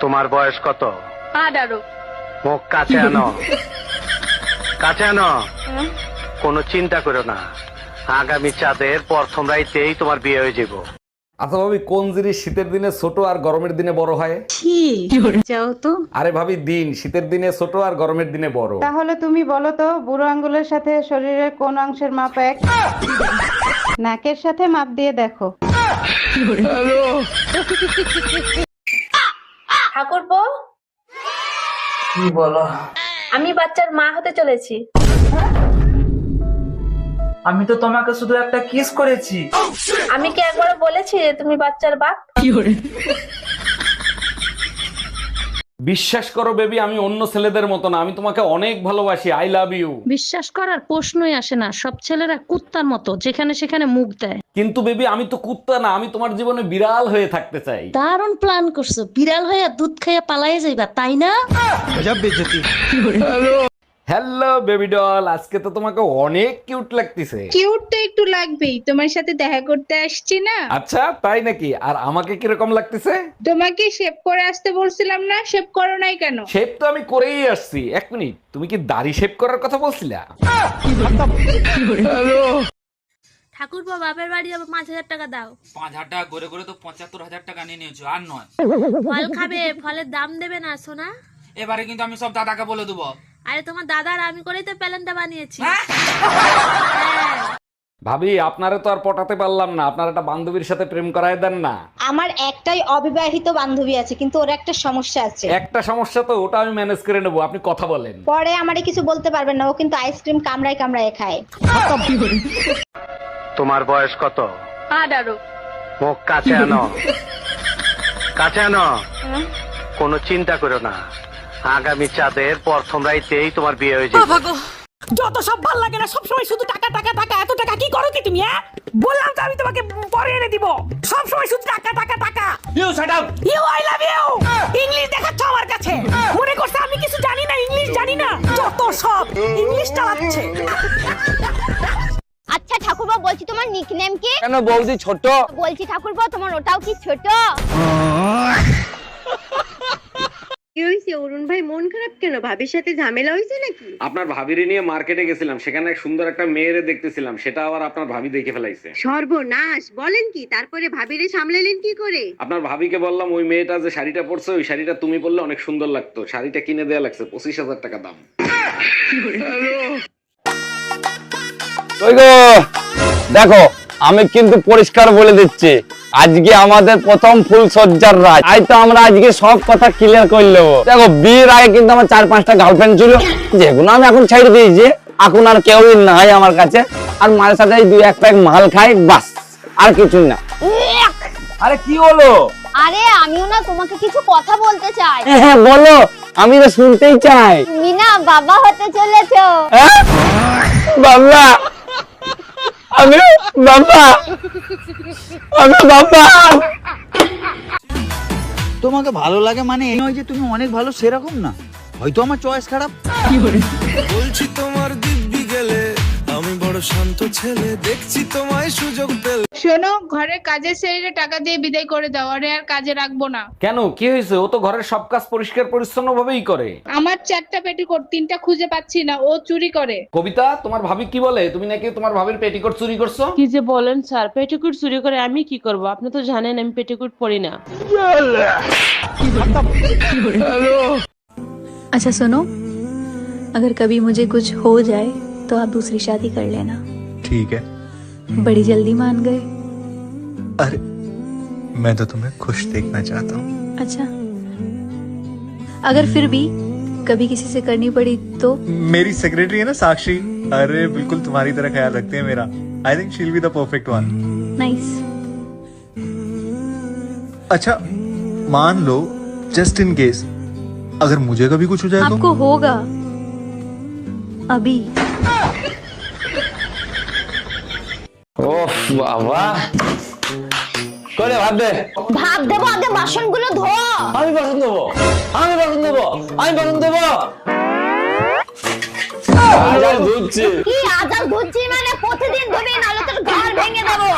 তোমার বয়স কত? আঠারো। মুখ কাছে আনো। কাছে আনো। কোনো চিন্তা করো না। আগামী চাঁদের প্রথম রাইতেই তোমার বিয়ে হয়ে যাব। আচ্ছা ভাবি কোন জিনিস শীতের দিনে ছোট আর গরমের দিনে বড় হয়? যাও তো। আরে ভাবি দিন শীতের দিনে ছোট আর গরমের দিনে বড়। তাহলে তুমি বলো তো বুড়ো আঙ্গুলের সাথে শরীরের কোন অংশের মাপ এক? নাকের সাথে মাপ দিয়ে দেখো। ঠাকুরপো? কি বলো? আমি বাচ্চার মা হতে চলেছি। আমি তো তোমাকে শুধু একটা কিস করেছি। আমি কি একবার বলেছি যে তুমি বাচ্চার বাপ? বিশ্বাস করো বেবি আমি অন্য ছেলেদের মতো না আমি তোমাকে অনেক ভালোবাসি আই লাভ ইউ বিশ্বাস করার প্রশ্নই আসে না সব ছেলেরা কুত্তার মতো যেখানে সেখানে মুখ দেয়। কিন্তু বেবি আমি তো কুত্তা না আমি তোমার জীবনে বিড়াল হয়ে থাকতে চাই। দারুণ প্ল্যান করছ বিড়াল হয়ে দুধ খাইয়া পালায়ে যাইবা তাই না? হ্যালো বেবি ডল আজকে তো তোমাকে অনেক কিউট লাগতেছে। কিউট তো একটু লাগবেই। তোমার সাথে দেখা করতে আসছি না। আচ্ছা তাই নাকি? আর আমাকে কীরকম লাগতেছে? তোমাকে শেভ করে আসতে বলছিলাম না? শেভ করো নাই কেন? শেপ তো আমি করেই আসছি। এক মিনিট তুমি কি দাড়ি শেপ করার কথা বলছিলা? ঠাকুরপো বাপের বাড়ি যাব পাঁচ হাজার টাকা দাও। পাঁচ হাজার টাকা করে করে তো পঁচাত্তর হাজার টাকা নিয়ে নিয়েছো আর নয়। ফল খাবে ফলের দাম দেবে না সোনা? এবারে কিন্তু আমি সব দাদাকে বলে দেবো। আরে তোমার দাদার আমি করেই তো প্যালেনটা বানিয়েছি। ভাবি আপনারে তো আর পটাতে পারলাম না। আপনার একটা বান্ধবীর সাথে প্রেম করায় দেন না। আমার একটাই অবিবাহিত বান্ধবী আছে কিন্তু ওর একটা সমস্যা আছে। একটা সমস্যা তো ওটা আমি ম্যানেজ করে নেব। আপনি কথা বলেন। পরে আমারে কিছু বলতে পারবেন না ও কিন্তু আইসক্রিম কামড়ায় কামড়ায় খায়। তোমার বয়স কত? আঠারো। মুখ কাছে আনো। কাছে আনো। কোনো চিন্তা করো না। আগামী চাঁদের প্রথম রাইতেই তোমার বিয়ে হয়ে যাবে। যত সব ভালো লাগে না সবসময় শুধু টাকা টাকা টাকা এত টাকা। কি করো কি তুমি হ্যাঁ? বললাম তো আমি তোমাকে পরে এনে দিব। সবসময় শুধু টাকা টাকা টাকা। You shut up you I love you English দেখাচ্ছ আমার কাছে। মনে করছে আমি কিছু জানি না ইংলিশ জানি না। যত সব ইংলিশ চালাচ্ছে। আচ্ছা ঠাকুরবা বলছি তোমার নিকনেম কি? কেন বৌদি ছোট? বলছি ঠাকুরবা তোমার ওটাও কি ছোট? কি হয়েছে অরুণ ভাই মন খারাপ কেন? ভাবির সাথে ঝামেলা হয়েছে নাকি? আপনার ভাবিরে নিয়ে মার্কেটে গেছিলাম সেখানে এক সুন্দর একটা মেয়েরে দেখতেছিলাম সেটা আবার আপনার ভাবি দেখে ফেলাইছে। সর্বনাশ বলেন কি তারপরে ভাবিরে সামলালেন কি করে? আপনার ভাবিকে বললাম ওই মেয়েটা যে শাড়িটা পরছে ওই শাড়িটা তুমি পরলে অনেক সুন্দর লাগতো শাড়িটা কিনে দেয়া লাগছে পঁচিশ হাজার টাকা দাম। দেখো আমি কিন্তু পরিষ্কার বলে দিচ্ছি আজকে আমাদের প্রথম ফুল সজ্জার রাত আজ তো আমরা আজকে সব কথা ক্লিয়ার করে নেব। দেখো বিয়ের আগে কিন্তু আমার চার পাঁচটা গার্লফ্রেন্ড ছিল। যেগুলো আমি এখন ছেড়ে দিয়েছি। এখন আর কেউই নাই আমার কাছে। আর মায়ের সাথে দুই এক প্যাক মাল খাই বাস। আর কিছুই না। আরে কি হলো? আরে আমিও না তোমাকে কিছু কথা বলতে চাই। হ্যাঁ, হ্যাঁ বলো। আমি তো শুনতেই চাই। তুমি না বাবা হতে চলেছো। হ্যাঁ? বাবা! আমি বাবা। আমি বাবা। তোমাকে ভালো লাগে মানে এই নয় যে তুমি অনেক ভালো সেরকম না। হয়তো আমার চয়েস খারাপ। কি বলছি তোমার বড় শান্ত ছেলে দেখছি তোমায় সুযোগ পেলে শোনো ঘরের কাজের ছেড়ে টাকা দিয়ে বিদায় করে দাও আরে আর কাজে রাখবো না কেন কি হয়েছে ও তো ঘরের সব কাজ পরিষ্কার পরিচ্ছন্ন ভাবেই করে আমার চারটা পেটিকোট তিনটা খুঁজে পাচ্ছি না ও চুরি করে কবিতা তোমার ভাবি কি বলে তুমি নাকি তোমার ভাবির পেটিকোট চুরি করছো কি যে বলেন স্যার পেটিকুট চুরি করে আমি কি করব আপনি তো জানেন আমি পেটিকুট পরি না अच्छा सुनो अगर कभी मुझे कुछ हो जाए तो आप दूसरी शादी कर लेना। ठीक है। बड़ी जल्दी मान गए। अरे मैं तो तुम्हें खुश देखना चाहता हूँ। अच्छा। अगर फिर भी कभी किसी से करनी पड़ी तो? मेरी सेक्रेटरी है ना साक्षी। अरे बिल्कुल तुम्हारी तरह ख्याल रखते हैं मेरा। I think she'll be the perfect one nice अच्छा मान लो जस्ट इन केस अगर मुझे कभी कुछ हो जाए तो? आपको होगा। अभी। ওফ বাবা। করে ভাব দে। ভাত দেবো আগে বাসনগুলো ধো। আমি বাসন দেবো আমি বাসন দেবো আমি বাসন দেবো আজান ধুচ্ছি কি আজাদ ধুচ্ছি মানে প্রতিদিন ধুবি নাহলে তোর ঘর ভেঙে দেবো।